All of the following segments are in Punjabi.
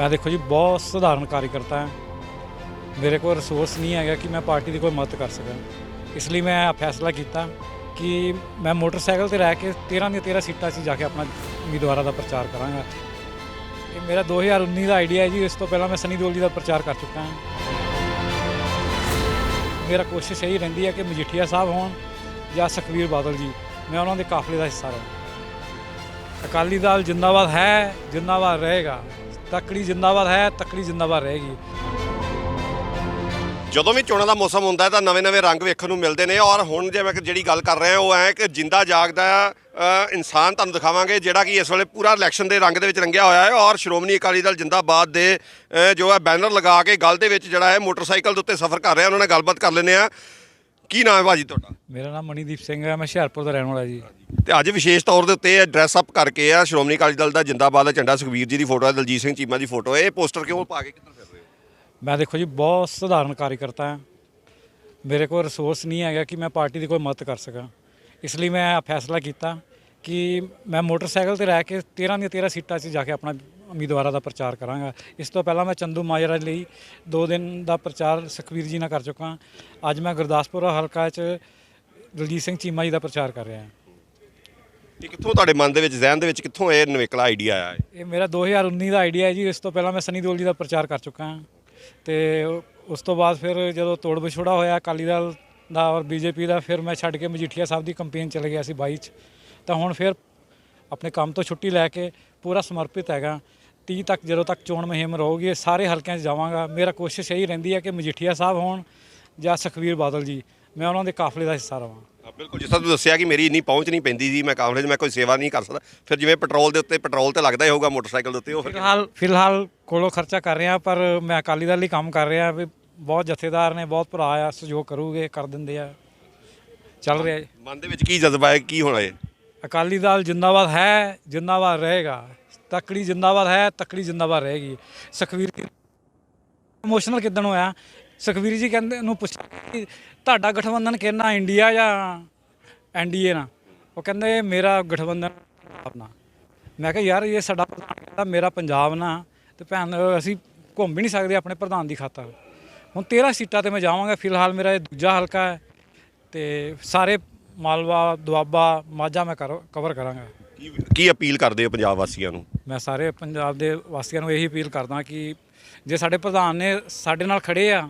ਮੈਂ ਦੇਖੋ ਜੀ, ਬਹੁਤ ਸਧਾਰਨ ਕਾਰਜਕਰਤਾ ਹਾਂ। ਮੇਰੇ ਕੋਲ ਰਿਸੋਰਸ ਨਹੀਂ ਹੈਗਾ ਕਿ ਮੈਂ ਪਾਰਟੀ ਦੀ ਕੋਈ ਮਦਦ ਕਰ ਸਕਾਂ। ਇਸ ਲਈ ਮੈਂ ਫੈਸਲਾ ਕੀਤਾ ਕਿ ਮੈਂ ਮੋਟਰਸਾਈਕਲ ਤੇ ਰਹਿ ਕੇ 13 ਦੀਆਂ 13 ਸੀਟਾਂ 'ਚ ਜਾ ਕੇ ਆਪਣਾ ਉਮੀਦਵਾਰਾਂ ਦਾ ਪ੍ਰਚਾਰ ਕਰਾਂਗਾ। ਇਹ ਮੇਰਾ 2019 ਦਾ ਆਈਡੀਆ ਹੈ ਜੀ, ਇਸ ਤੋਂ ਪਹਿਲਾਂ ਮੈਂ ਸਨੀ ਦਿਓਲ ਜੀ ਦਾ ਪ੍ਰਚਾਰ ਕਰ ਚੁੱਕਾ ਹਾਂ। ਮੇਰਾ ਕੋਸ਼ਿਸ਼ ਇਹੀ ਰਹਿੰਦੀ ਹੈ ਕਿ ਮਜੀਠੀਆ ਸਾਹਿਬ ਹੋਣ ਜਾਂ ਸੁਖਬੀਰ ਬਾਦਲ ਜੀ। ਮੈਂ ਉਹਨਾਂ ਦੇ ਕਾਫਲੇ ਦਾ ਹਿੱਸਾ ਰਹਾਂ। ਅਕਾਲੀ ਦਲ ਜਿੰਦਾਬਾਦ ਹੈ, ਜਿੰਦਾਬਾਦ ਰਹੇਗਾ। ਤਕੜੀ ਜਿੰਦਾਬਾਦ ਹੈ, ਤਕੜੀ ਜਿੰਦਾਬਾਦ ਰਹੇਗੀ। ਜਦੋਂ ਵੀ ਚੋਣਾਂ ਦਾ ਮੌਸਮ ਹੁੰਦਾ ਹੈ ਤਾਂ ਨਵੇਂ-ਨਵੇਂ ਰੰਗ ਵੇਖਣ ਨੂੰ ਮਿਲਦੇ ਨੇ ਔਰ ਹੁਣ ਜੇ ਮੈਂ ਜਿਹੜੀ ਗੱਲ ਕਰ ਰਿਹਾ ਉਹ ਹੈ ਕਿ ਜਿੰਦਾ ਜਾਗਦਾ ਇਨਸਾਨ ਤੁਹਾਨੂੰ ਦਿਖਾਵਾਂਗੇ ਜਿਹੜਾ ਕਿ ਇਸ ਵੇਲੇ ਪੂਰਾ ਇਲੈਕਸ਼ਨ ਦੇ ਰੰਗ ਦੇ ਵਿੱਚ ਰੰਗਿਆ ਹੋਇਆ ਹੈ ਔਰ ਸ਼੍ਰੋਮਣੀ ਅਕਾਲੀ ਦਲ ਜਿੰਦਾਬਾਦ ਦੇ ਜੋ ਹੈ ਬੈਨਰ ਲਗਾ ਕੇ ਗੱਲ ਦੇ ਵਿੱਚ ਜਿਹੜਾ ਹੈ ਮੋਟਰਸਾਈਕਲ ਦੇ ਉੱਤੇ ਸਫ਼ਰ ਕਰ ਰਿਹਾ, ਉਹਨਾਂ ਨਾਲ ਗੱਲਬਾਤ ਕਰ ਲੈਂਦੇ ਆ ਕੀ ਨਾਮ ਹੈ ਭਾਜੀ ਤੁਹਾਡਾ? ਮੇਰਾ ਨਾਮ ਮਣੀਦੀਪ ਸਿੰਘ ਹੈ ਮੈਂ ਹੁਸ਼ਿਆਰਪੁਰ ਦਾ ਰਹਿਣ ਵਾਲਾ ਜੀ। ਤੇ ਅੱਜ ਵਿਸ਼ੇਸ਼ ਤੌਰ ਦੇ ਉੱਤੇ ਡਰੈਸ ਅਪ ਕਰਕੇ ਆ ਸ਼੍ਰੋਮਣੀ ਅਕਾਲੀ ਦਲ ਦਾ ਜਿੰਦਾਬਾਦ ਦਾ ਝੰਡਾ ਸੁਖਵੀਰ ਜੀ ਦੀ ਫੋਟੋ ਹੈ ਦਲਜੀਤ ਸਿੰਘ ਚੀਮਾ ਦੀ ਫੋਟੋ ਹੈ। ਇਹ ਪੋਸਟਰ ਕਿਉਂ ਪਾ ਕੇ ਕਿੱਧਰ ਫਿਰ ਰਹੇ ਹੋ? ਮੈਂ ਦੇਖੋ ਜੀ ਬਹੁਤ ਸਧਾਰਨ ਕਾਰਜਕਰਤਾ ਹਾਂ। ਮੇਰੇ ਕੋਲ ਰਿਸੋਰਸ ਨਹੀਂ ਹੈਗਾ ਕਿ ਮੈਂ ਪਾਰਟੀ ਦੀ ਕੋਈ ਮਦਦ ਕਰ ਸਕਾਂ। ਇਸ ਲਈ ਮੈਂ ਫੈਸਲਾ ਕੀਤਾ ਕਿ ਮੈਂ ਮੋਟਰਸਾਈਕਲ ਤੇ ਰਹਿ ਕੇ 13 ਦੀਆਂ 13 ਸੀਟਾਂ 'ਚ ਜਾ ਕੇ ਆਪਣਾ ਉਮੀਦਵਾਰਾਂ ਦਾ ਪ੍ਰਚਾਰ ਕਰਾਂਗਾ। ਇਸ ਤੋਂ ਪਹਿਲਾਂ ਮੈਂ ਚੰਦੂ ਮਾਜਰਾ ਲਈ 2 ਦਿਨ ਦਾ ਪ੍ਰਚਾਰ ਸੁਖਵੀਰ ਜੀ ਨਾਲ ਕਰ ਚੁੱਕਾ ਅੱਜ ਮੈਂ ਗੁਰਦਾਸਪੁਰ ਹਲਕਾ 'ਚ ਦਲਜੀਤ ਸਿੰਘ ਚੀਮਾ ਜੀ ਦਾ ਪ੍ਰਚਾਰ ਕਰ ਰਿਹਾ ਹਾਂ। ਇਹ ਕਿੱਥੋਂ ਤੁਹਾਡੇ ਮਨ ਦੇ ਵਿੱਚ ਜ਼ਿਹਨ ਦੇ ਵਿੱਚ ਕਿੱਥੋਂ ਇਹ ਨਵੇਕਲਾ ਆਈਡੀਆ ਆਇਆ ਇਹ? ਮੇਰਾ 2019 ਦਾ ਆਈਡੀਆ ਹੈ ਜੀ। ਇਸ ਤੋਂ ਪਹਿਲਾਂ ਮੈਂ ਸਨੀ ਦਿਓਲ ਜੀ ਦਾ ਪ੍ਰਚਾਰ ਕਰ ਚੁੱਕਾ ਹਾਂ। ਤੇ ਉਸ ਤੋਂ ਬਾਅਦ ਫਿਰ ਜਦੋਂ ਤੋੜ ਵਿਛੋੜਾ ਹੋਇਆ ਅਕਾਲੀ ਦਲ ਦਾ ਔਰ ਬੀਜੇਪੀ ਦਾ ਫਿਰ ਮੈਂ ਛੱਡ ਕੇ ਮਜੀਠੀਆ ਸਾਹਿਬ ਦੀ ਕੰਪੇਨ ਚਲੇ ਗਿਆ ਸੀ 22 ਚ। ਤਾਂ ਹੁਣ ਫਿਰ ਆਪਣੇ ਕੰਮ ਤੋਂ ਛੁੱਟੀ ਲੈ ਕੇ ਪੂਰਾ ਸਮਰਪਿਤ ਹੈਗਾ। 30 ਤੱਕ ਜਦੋਂ ਤੱਕ ਚੋਣ ਮੁਹਿੰਮ ਰਹੂਗੀ ਸਾਰੇ ਹਲਕਿਆਂ 'ਚ ਜਾਵਾਂਗਾ। ਮੇਰਾ ਕੋਸ਼ਿਸ਼ ਇਹੀ ਰਹਿੰਦੀ ਹੈ ਕਿ ਮਜੀਠੀਆ ਸਾਹਿਬ ਹੋਣ ਜਾਂ ਸੁਖਬੀਰ ਬਾਦਲ ਜੀ। ਮੈਂ ਉਹਨਾਂ ਦੇ ਕਾਫਲੇ ਦਾ ਹਿੱਸਾ ਰਵਾਂ। ਹਾਂ, ਬਿਲਕੁਲ ਜਿਸ ਤਰ੍ਹਾਂ ਤੁਸੀਂ ਦੱਸਿਆ ਕਿ ਮੇਰੀ ਇੰਨੀ ਪਹੁੰਚ ਨਹੀਂ ਪੈਂਦੀ ਜੀ ਮੈਂ ਕਾਂਗਰਸ ਮੈਂ ਕੋਈ ਸੇਵਾ ਨਹੀਂ ਕਰ ਸਕਦਾ। ਫਿਰ ਜਿਵੇਂ ਪੈਟਰੋਲ ਦੇ ਉੱਤੇ ਪੈਟਰੋਲ ਤੇ ਲੱਗਦਾ ਹੀ ਹੋਊਗਾ ਮੋਟਰਸਾਈਕਲ ਦੇ ਉੱਤੇ ਉਹ ਫਿਲਹਾਲ ਫਿਲਹਾਲ ਕੋਲੋਂ ਖਰਚਾ ਕਰ ਰਿਹਾ ਪਰ ਮੈਂ ਅਕਾਲੀ ਦਲ ਲਈ ਕੰਮ ਕਰ ਰਿਹਾ ਵੀ ਬਹੁਤ ਜਥੇਦਾਰ ਨੇ ਬਹੁਤ ਭਰਾ ਆ ਸਹਿਯੋਗ ਕਰੂਗੇ ਕਰ ਦਿੰਦੇ ਆ। ਚੱਲ ਰਿਹਾ। ਮਨ ਦੇ ਵਿੱਚ ਕੀ ਜਜ਼ਬਾ ਹੈ ਕੀ ਹੋਣਾ ਹੈ? ਅਕਾਲੀ ਦਲ ਜਿੰਦਾਬਾਦ ਹੈ ਜਿੰਦਾਬਾਦ ਰਹੇਗਾ। ਤਕੜੀ ਜਿੰਦਾਬਾਦ ਹੈ, ਤਕੜੀ ਜਿੰਦਾਬਾਦ ਰਹੇਗੀ ਸੁਖਵੀਰ ਇਮੋਸ਼ਨਲ ਕਿਦਣ ਹੋਇਆ? ਸੁਖਵੀਰ ਜੀ ਕਹਿੰਦੇ, ਨੂੰ ਪੁੱਛਿਆ ਕਿ ਤੁਹਾਡਾ ਗਠਬੰਧਨ ਕਿੰਨਾ ਇੰਡੀਆ ਜਾਂ ਐਨਡੀਏ ਨਾਲ? ਉਹ ਕਹਿੰਦੇ, ਮੇਰਾ ਗਠਬੰਧਨ ਆਪਣਾ ਮੈਂ ਕਿਹਾ, ਯਾਰ, ਇਹ ਸਾਡਾ ਪ੍ਰਧਾਨ ਕਹਿੰਦਾ, ਮੇਰਾ ਪੰਜਾਬ ਨਾ ਤੇ ਭੈਣ, ਅਸੀਂ ਘੁੰਮ ਵੀ ਨਹੀਂ ਸਕਦੇ ਆਪਣੇ ਪ੍ਰਧਾਨ ਦੀ ਖਾਤਰ। ਹੁਣ 13 ਸੀਟਾਂ ਤੇ ਮੈਂ ਜਾਵਾਂਗਾ, ਫਿਲਹਾਲ ਮੇਰਾ ਇਹ ਦੂਜਾ ਹਲਕਾ ਹੈ। ਤੇ ਸਾਰੇ ਮਾਲਵਾ, ਦੁਆਬਾ, ਮਾਝਾ ਮੈਂ ਕਵਰ ਕਰਾਂਗਾ। ਕੀ ਕੀ ਅਪੀਲ ਕਰਦੇ ਹੋ ਪੰਜਾਬ ਵਾਸੀਆਂ ਨੂੰ? ਮੈਂ ਸਾਰੇ ਪੰਜਾਬ ਦੇ ਵਾਸੀਆਂ ਨੂੰ ਇਹੀ ਅਪੀਲ ਕਰਦਾ ਕਿ ਜੇ ਸਾਡੇ ਪ੍ਰਧਾਨ ਨੇ ਸਾਡੇ ਨਾਲ ਖੜੇ ਆ,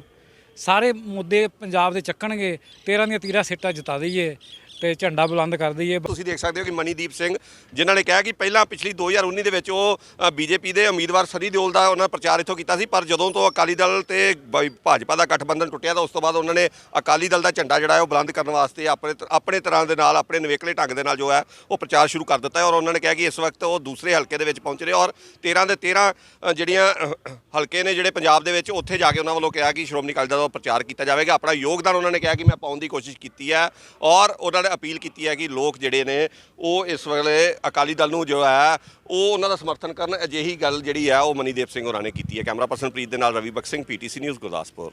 ਸਾਰੇ ਮੁੱਦੇ ਪੰਜਾਬ ਦੇ ਚੱਕਣਗੇ 13 ਦੀਆਂ 13 ਸੀਟਾਂ ਜਿਤਾ ਦਈਏ। ਤੇ ਝੰਡਾ ਬੁਲੰਦ ਕਰ ਦਈਏ। ਤੁਸੀਂ ਦੇਖ ਸਕਦੇ ਹੋ ਕਿ ਮਨੀਦੀਪ ਸਿੰਘ, ਜਿਨ੍ਹਾਂ ਨੇ ਕਿਹਾ ਕਿ ਪਹਿਲਾਂ ਪਿਛਲੀ 2019 ਦੇ ਵਿੱਚ ਉਹ ਬੀਜੇਪੀ ਦੇ ਉਮੀਦਵਾਰ ਸਨੀ ਦਿਓਲ ਦਾ ਉਹਨਾਂ ਪ੍ਰਚਾਰ ਇੱਥੋਂ ਕੀਤਾ ਸੀ, ਪਰ ਜਦੋਂ ਤੋਂ ਅਕਾਲੀ ਦਲ ਤੇ ਬ- ਭਾਜਪਾ ਦਾ ਗਠਬੰਧਨ ਟੁੱਟਿਆ ਤਾਂ ਉਸ ਤੋਂ ਬਾਅਦ ਉਹਨਾਂ ਨੇ ਅਕਾਲੀ ਦਲ ਦਾ ਝੰਡਾ ਜਿਹੜਾ ਹੈ ਉਹ ਬੁਲੰਦ ਕਰਨ ਵਾਸਤੇ ਆਪਣੇ ਆਪਣੇ ਤਰ੍ਹਾਂ ਦੇ ਨਾਲ, ਆਪਣੇ ਨਵੇਕਲੇ ਢੰਗ ਦੇ ਨਾਲ ਜੋ ਹੈ, ਉਹ ਪ੍ਰਚਾਰ ਸ਼ੁਰੂ ਕਰ ਦਿੱਤਾ ਹੈ ਔਰ ਉਹਨਾਂ ਨੇ ਕਿਹਾ ਕਿ ਇਸ ਵਕਤ ਉਹ ਦੂਸਰੇ ਹਲਕੇ ਦੇ ਵਿੱਚ ਪਹੁੰਚ ਰਹੇ ਔਰ 13 ਦੇ 13 ਜਿਹੜੀਆਂ ਹਲਕੇ ਨੇ ਜਿਹੜੇ ਪੰਜਾਬ ਦੇ ਵਿੱਚ ਉੱਥੇ ਜਾ ਕੇ ਉਹਨਾਂ ਵੱਲੋਂ ਕਿਹਾ ਕਿ ਸ਼੍ਰੋਮਣੀ ਅਕਾਲੀ ਦਲ ਦਾ ਪ੍ਰਚਾਰ ਕੀਤਾ ਜਾਵੇਗਾ। ਆਪਣਾ ਯੋਗਦਾਨ ਉਹਨਾਂ ਨੇ ਕਿਹਾ ਕਿ ਮੈਂ ਪਾਉਣ ਦੀ ਕੋਸ਼ਿਸ਼ ਕੀਤੀ ਹੈ ਔਰ ਉਹਨਾਂ ਨੇ ਅਪੀਲ ਕੀਤੀ ਹੈ ਕਿ ਲੋਕ ਜਿਹੜੇ ਨੇ ਉਹ ਇਸ ਵੇਲੇ ਅਕਾਲੀ ਦਲ ਨੂੰ ਜੋ ਹੈ, ਉਹ ਉਹਨਾਂ ਦਾ ਸਮਰਥਨ ਕਰਨ। ਅਜਿਹੀ ਗੱਲ ਜਿਹੜੀ ਹੈ, ਉਹ ਮਨੀਦੀਪ ਸਿੰਘ ਹੋਰਾਂ ਨੇ ਕੀਤੀ ਹੈ। ਕੈਮਰਾ ਪਰਸਨ ਪ੍ਰੀਤ ਦੇ ਨਾਲ ਰਵੀ ਬਖਸ਼ ਸਿੰਘ ਪੀਟੀਸੀ ਨਿਊਜ਼ ਗੁਰਦਾਸਪੁਰ।